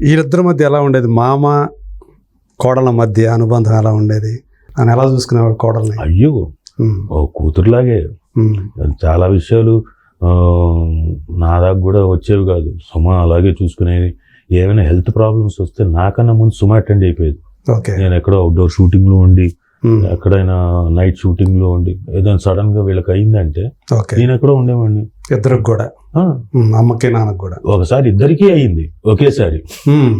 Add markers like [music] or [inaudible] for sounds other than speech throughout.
వీళ్ళిద్దరి మధ్య ఎలా ఉండేది? మామ కోడల మధ్య అనుబంధం ఎలా ఉండేది? అని ఎలా చూసుకునేవాడు కోడల్ని? అయ్యో కూతురులాగే. చాలా విషయాలు నా దాకా కూడా వచ్చేవి కాదు. సుమ అలాగే చూసుకునేది. ఏమైనా హెల్త్ ప్రాబ్లమ్స్ వస్తే నాకన్నా ముందు సుమ అటెండ్ అయిపోయేది. ఓకే. నేను ఎక్కడో అవుట్డోర్ షూటింగ్లో ఉండి ఎక్కడైనా నైట్ షూటింగ్లో ఉండి ఏదైనా సడన్గా వీళ్ళకి అయిందంటే నేను ఎక్కడో ఉండేవాడిని. ఇద్దరికి కూడా? ఉమ్, అమ్మకి నాన్నకి కూడా? ఒకసారి ఇద్దరికీ అయింది ఒకేసారి. ఉమ్,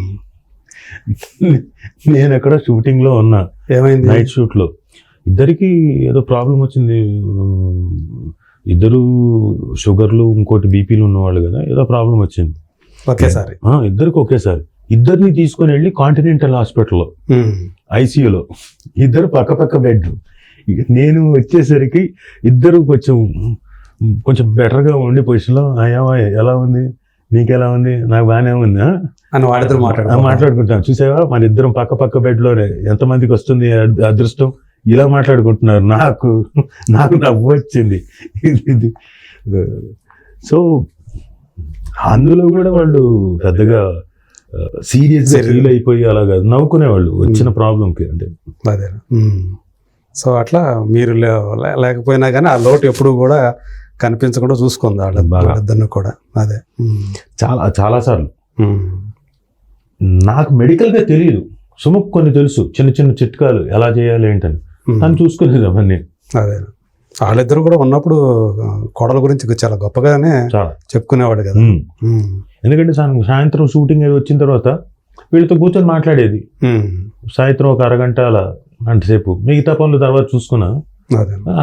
[laughs] నేను ఎక్కడ షూటింగ్లో ఉన్నా ఏమైంది? నైట్ షూట్లో ఇద్దరికి ఏదో ప్రాబ్లం వచ్చింది. ఇద్దరు షుగర్లు ఇంకోటి బీపీలు ఉన్నవాళ్ళు కదా ఏదో ప్రాబ్లం వచ్చింది. ఒకేసారి? ఇద్దరికి ఒకేసారి. ఇద్దరిని తీసుకొని వెళ్ళి కాంటినెంటల్ హాస్పిటల్లో ఐసీయూలో ఇద్దరు పక్క పక్క బెడ్ నేను వచ్చేసరికి ఇద్దరు కొంచెం కొంచెం బెటర్గా ఉండి పొజిషన్లో అయ్యా ఎలా ఉంది? నీకు ఎలా ఉంది? నాకు బాగానే ఉంది? అని ఆ, మాట్లాడు మాట్లాడుకుంటాం చూసావా? మన ఇద్దరం పక్క పక్క బెడ్లోనే ఎంతమందికి వస్తుంది అద్- అదృష్టం? ఇలా మాట్లాడుకుంటున్నారు. నాకు నాకు నవ్వు వచ్చింది ఇది. సో అందులో కూడా వాళ్ళు పెద్దగా సీరియస్గా. ఫీల్ అయిపోయి అలాగా నవ్వుకునేవాళ్ళు వచ్చిన ప్రాబ్లంకి అంటే. అదే. సో అట్లా మీరు లేకపోయినా కానీ ఆ లోటు ఎప్పుడు కూడా కనిపించకుండా చూసుకుంది వాళ్ళ బాగా. వాళ్ళిద్దరిని కూడా. అదే. చాలా చాలా సార్లు. ఉమ్, నాకు మెడికల్గా తెలియదు సుముక్ కొన్ని తెలుసు చిన్న చిన్న చిట్కాలు ఎలా చేయాలి ఏంటని. తను చూసుకునేది అవన్నీ. అదే. వాళ్ళిద్దరు కూడా ఉన్నప్పుడు కోడల గురించి చాలా గొప్పగానే చెప్పుకునేవాడు కదా. ఎందుకంటే సాయంత్రం షూటింగ్ అయి వచ్చిన తర్వాత వీళ్ళతో కూర్చొని మాట్లాడేది. సాయంత్రం ఒక అరగంట అలా గంటసేపు మిగతా పనులు తర్వాత చూసుకున్నా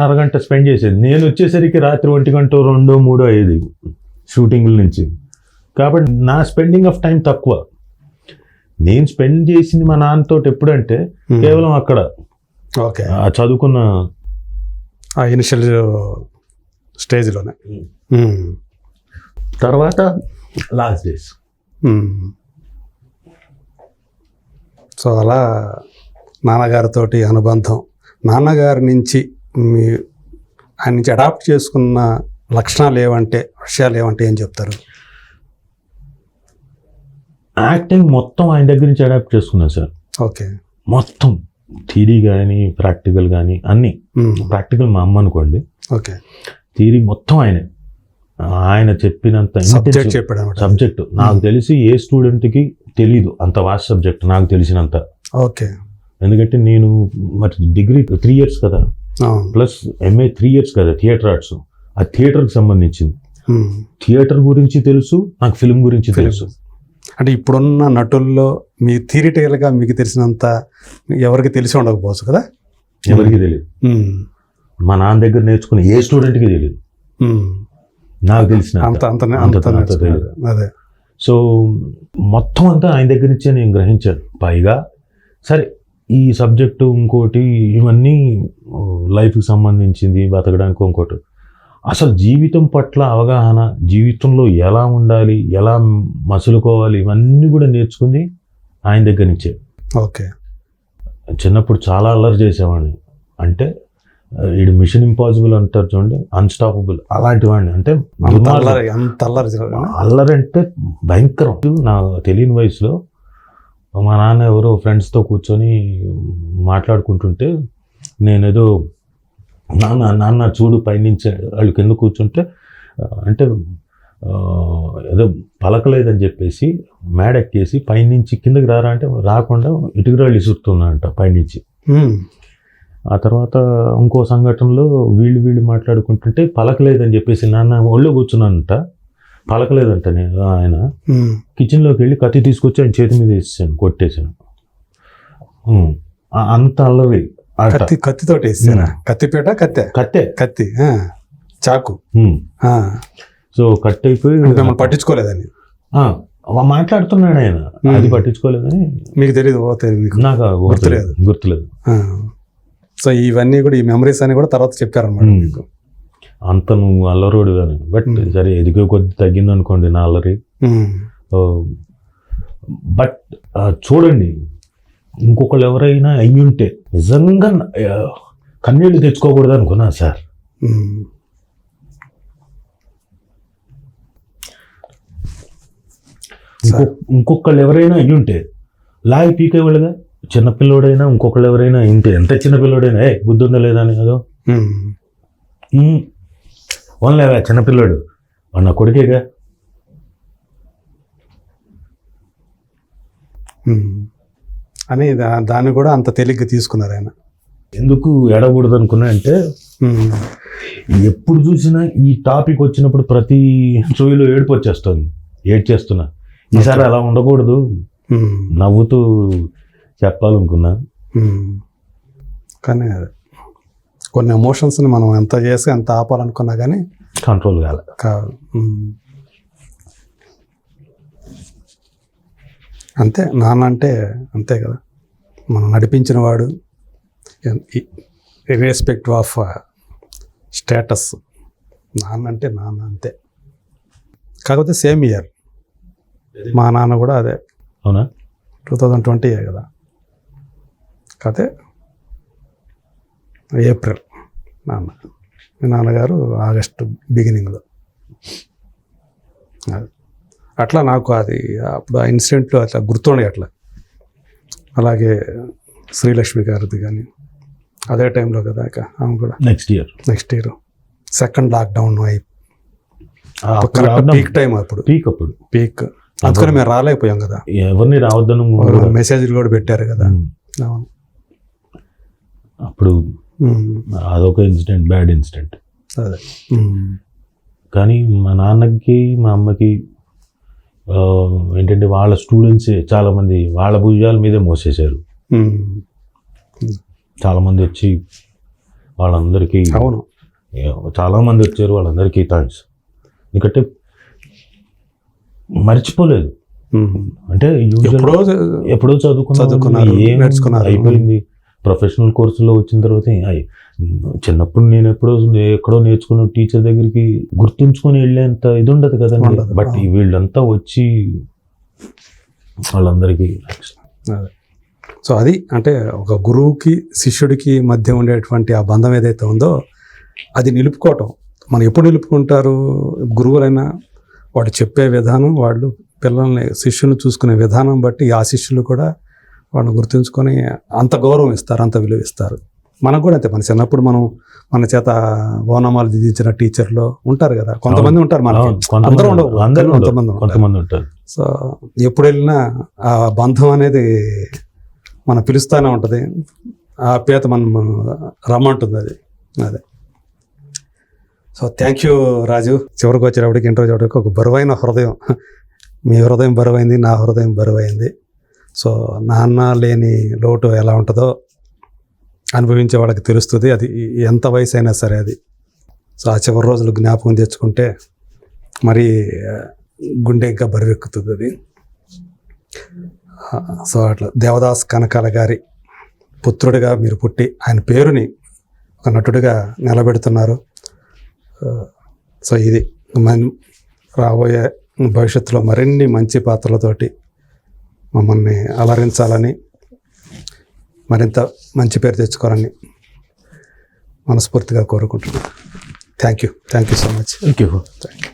అరగంట స్పెండ్ చేసేది. నేను వచ్చేసరికి రాత్రి ఒంటి గంట రెండో మూడో అయ్యేది షూటింగ్ల నుంచి. కాబట్టి నా స్పెండింగ్ ఆఫ్ టైం తక్కువ. నేను స్పెండ్ చేసింది మా నాన్నతో ఎప్పుడంటే కేవలం అక్కడ. ఓకే. ఆ చదువుకున్న ఆ ఇనిషియల్ స్టేజ్లోనే. ఉమ్, తర్వాత లాస్ట్ డేస్. ఉమ్. సో అలా నాన్నగారితోటి అనుబంధం. నాన్నగారి నుంచి మీ ఆయన నుంచి అడాప్ట్ చేసుకున్న లక్షణాలు ఏవంటే విషయాలు ఏవంటే ఏం చెప్తారు? యాక్టింగ్ మొత్తం ఆయన దగ్గర నుంచి అడాప్ట్ చేసుకున్నాను సార్. ఓకే. మొత్తం. థీరీ కానీ ప్రాక్టికల్ కానీ అన్నీ ప్రాక్టికల్ మా అమ్మ అనుకోండి. ఓకే. థీరీ మొత్తం ఆయనే. ఆయన చెప్పినంత సబ్జెక్ట్ చెప్పాడు సబ్జెక్ట్ నాకు తెలిసి ఏ స్టూడెంట్కి తెలీదు అంత వాస్ట్ సబ్జెక్ట్ నాకు తెలిసినంత. ఓకే. ఎందుకంటే నేను మరి డిగ్రీ త్రీ ఇయర్స్ కదా. ప్లస్ ఎంఏ త్రీ ఇయర్స్ కదా థియేటర్ ఆర్ట్స్ ఆ థియేటర్కి సంబంధించింది. థియేటర్ గురించి తెలుసు నాకు ఫిల్మ్ గురించి తెలుసు. అంటే ఇప్పుడున్న నటుల్లో మీ థియరిటికల్గా మీకు తెలిసినంత ఎవరికి తెలిసి ఉండకపోవచ్చు కదా? ఎవరికి తెలియదు మా నాన్న దగ్గర నేర్చుకున్న ఏ స్టూడెంట్కి తెలియదు. నాకు తెలిసిన అంత అంత. తెలియదు. అదే. సో మొత్తం అంతా ఆయన దగ్గర నుంచే నేను గ్రహించాను. పైగా సరే ఈ సబ్జెక్టు ఇంకోటి ఇవన్నీ లైఫ్కి సంబంధించింది బతకడానికి ఇంకోటి. అసలు జీవితం పట్ల అవగాహన జీవితంలో ఎలా ఉండాలి ఎలా మసులుకోవాలి ఇవన్నీ కూడా నేర్చుకుంది ఆయన దగ్గర నుంచే. ఓకే. చిన్నప్పుడు చాలా అల్లరి చేసేవాడిని. అంటే ఇది మిషన్ ఇంపాసిబుల్ అంటారు చూడండి అన్స్టాపబుల్ అలాంటి వాడిని అంటే. అల్లరి? అల్లరంటే భయంకరం. నా తెలియని వయసులో మా నాన్న ఎవరో ఫ్రెండ్స్తో కూర్చొని మాట్లాడుకుంటుంటే నేనేదో నాన్న నాన్న చూడు పైనుంచి వాళ్ళు కింద కూర్చుంటే అంటే ఏదో పలకలేదని చెప్పేసి మేడ ఎక్కేసి పైనుంచి కిందకి రారా అంటే రాకుండా ఇటుకరాళ్ళు ఇసురుతున్నా అంట పైనుంచి. ఆ తర్వాత ఇంకో సంఘటనలో వీళ్ళు వీళ్ళు మాట్లాడుకుంటుంటే పలకలేదని చెప్పేసి నాన్న ఒళ్ళో కూర్చున్నానంట. పలకలేదంట నేను ఆయన. కిచెన్లోకి వెళ్ళి కత్తి తీసుకొచ్చి ఆయన చేతి మీద వేసాను కొట్టేశాను అంత అల్లరి. కత్తి కత్తితోటి వేస్తారా? కత్తిపేట కత్తె? కత్తే. కత్తి చాకు. సో కట్ అయిపోయి మిమ్మల్ని పట్టించుకోలేదని. మాట్లాడుతున్నాడు ఆయన. అది పట్టించుకోలేదని. మీకు తెలియదు మీకు. నాకు గుర్తులేదు. గుర్తులేదు. సో ఇవన్నీ కూడా ఈ మెమరీస్ అని కూడా తర్వాత చెప్పారనమాట. మీకు. అంత నువ్వు అల్లరోడు కానీ బట్. సరే ఎదిగే కొద్ది తగ్గింది అనుకోండి నా అల్లరి. బట్ చూడండి. ఇంకొకళ్ళు ఎవరైనా అయ్యుంటే నిజంగా ఆ, కన్నీళ్ళు తెచ్చుకోకూడదు అనుకున్నా సార్. ఉమ్. ఇంకో ఇంకొకళ్ళు ఎవరైనా అయ్యి ఉంటే లాగి పీకేవాళ్ళుగా చిన్నపిల్లోడైనా ఇంకొకళ్ళు ఎవరైనా ఇంటే ఎంత చిన్నపిల్లోడైనా ఏ బుద్ధి ఉందా లేదా? అని అదో. ఓన్లేవా చిన్నపిల్లోడు వాడు నా కొడుకేగా. అని దాన్ని కూడా అంత తేలిగ్గా తీసుకున్నారు ఆయన. ఎందుకు ఎడకూడదు అనుకున్నా అంటే. ఎప్పుడు చూసినా ఈ టాపిక్ వచ్చినప్పుడు ప్రతి షోలో ఏడుపు వచ్చేస్తుంది ఏడ్చేస్తున్నా. ఈసారి అలా ఉండకూడదు. నవ్వుతూ చెప్పాలనుకున్నా. కానీ అదే కొన్ని ఎమోషన్స్ని మనం ఎంత చేసి ఎంత ఆపాలనుకున్నా కానీ కంట్రోల్ కాలే. కావాలి అంతే. నాన్న అంటే అంతే కదా. మనం నడిపించిన వాడు. ఇర్రెస్పెక్టివ్ ఆఫ్ స్టేటస్ నాన్న అంటే నాన్న అంతే. కాకపోతే సేమ్ ఇయర్. మా నాన్న కూడా అదే. అవునా? టూ థౌజండ్ ట్వంటీ కదా. కాకపోతే ఏప్రిల్ నాన్న. మీ నాన్నగారు ఆగస్టు బిగినింగ్లో అది. అట్లా నాకు అది అప్పుడు ఆ ఇన్సిడెంట్లో అట్లా గుర్తుండే అట్లా. అలాగే శ్రీలక్ష్మి గారిది కానీ అదే టైంలో కదా ఇక ఆమె కూడా. Next year next year second lockdown అయి పీక్ టైం అప్పుడు పీక్ అప్పుడు. పీక్ అందుకని మేము రాలేకపోయాం కదా. ఎవరిని రావద్దని మెసేజ్లు కూడా. పెట్టారు కదా. అవును. అప్పుడు ఉమ్. అదొక ఇన్సిడెంట్ బ్యాడ్ ఇన్సిడెంట్. అదే. ఉమ్. కానీ మా నాన్నకి మా అమ్మకి ఏంటంటే వాళ్ళ స్టూడెంట్స్ చాలా మంది వాళ్ళ భుజాల మీదే మోసేశారు ఉమ్. చాలా మంది వచ్చి వాళ్ళందరికీ అవును చాలా మంది వచ్చారు వాళ్ళందరికీ థ్యాంక్స్ ఎందుకంటే మర్చిపోలేదు. అంటే ఎప్పుడో ఎప్పుడో చదువుకున్నాం చదువుకున్నారు, ఏం నేర్చుకున్నారు. అయిపోయింది ప్రొఫెషనల్ కోర్సులో వచ్చిన తర్వాత చిన్నప్పుడు నేను ఎప్పుడో ఎక్కడో నేర్చుకున్న టీచర్ దగ్గరికి గుర్తుంచుకొని వెళ్ళేంత ఇది ఉండదు. కదండి బట్. వీళ్ళంతా వచ్చి వాళ్ళందరికీ సో అది అంటే ఒక గురువుకి శిష్యుడికి మధ్య ఉండేటువంటి ఆ బంధం ఏదైతే ఉందో అది నిలుపుకోవటం. మనం ఎప్పుడు నిలుపుకుంటారు? గురువులైనా వాడు చెప్పే విధానం వాళ్ళు పిల్లల్ని శిష్యుని చూసుకునే విధానం బట్టి ఆ శిష్యులు కూడా వాళ్ళని గుర్తుంచుకొని అంత గౌరవం ఇస్తారు అంత విలువ ఇస్తారు. మనకు కూడా అంతే. మన చిన్నప్పుడు మనం మన చేత ఓనమాలు దిద్దించిన టీచర్లు ఉంటారు కదా. కొంతమంది ఉంటారు కొంతమంది అందరూ ఉండవు. కొంతమంది ఉంటారు. కొంతమంది ఉంటారు. సో ఎప్పుడు వెళ్ళినా ఆ బంధం అనేది మనం పిలుస్తూనే ఉంటుంది. ఆ పేత మనం రమ్మంటుంది అది. అదే. So thank you Raju. చివరికి వచ్చేటప్పటికి ఇంటర్వ్యూ వచ్చేటప్పటికి ఒక బరువైన హృదయం. మీ హృదయం బరువైంది నా హృదయం బరువైంది. సో నాన్న లేని లోటు ఎలా ఉంటుందో అనుభవించే వాళ్ళకి తెలుస్తుంది అది ఎంత వయసు అయినా సరే అది. సో ఆ చివరి రోజులు జ్ఞాపకం తెచ్చుకుంటే మరి గుండె ఇంకా బరువెక్కుతుంది అది. సో అట్లా దేవదాస్ కనకాల గారి పుత్రుడిగా మీరు పుట్టి ఆయన పేరుని ఒక నటుడిగా నిలబెడుతున్నారు. సో ఇది మన రాబోయే భవిష్యత్తులో మరిన్ని మంచి పాత్రలతోటి మమ్మల్ని అలరించాలని మరింత మంచి పేరు తెచ్చుకోవాలని మనస్ఫూర్తిగా కోరుకుంటున్నాను. Thank you thank you so much thank you thank you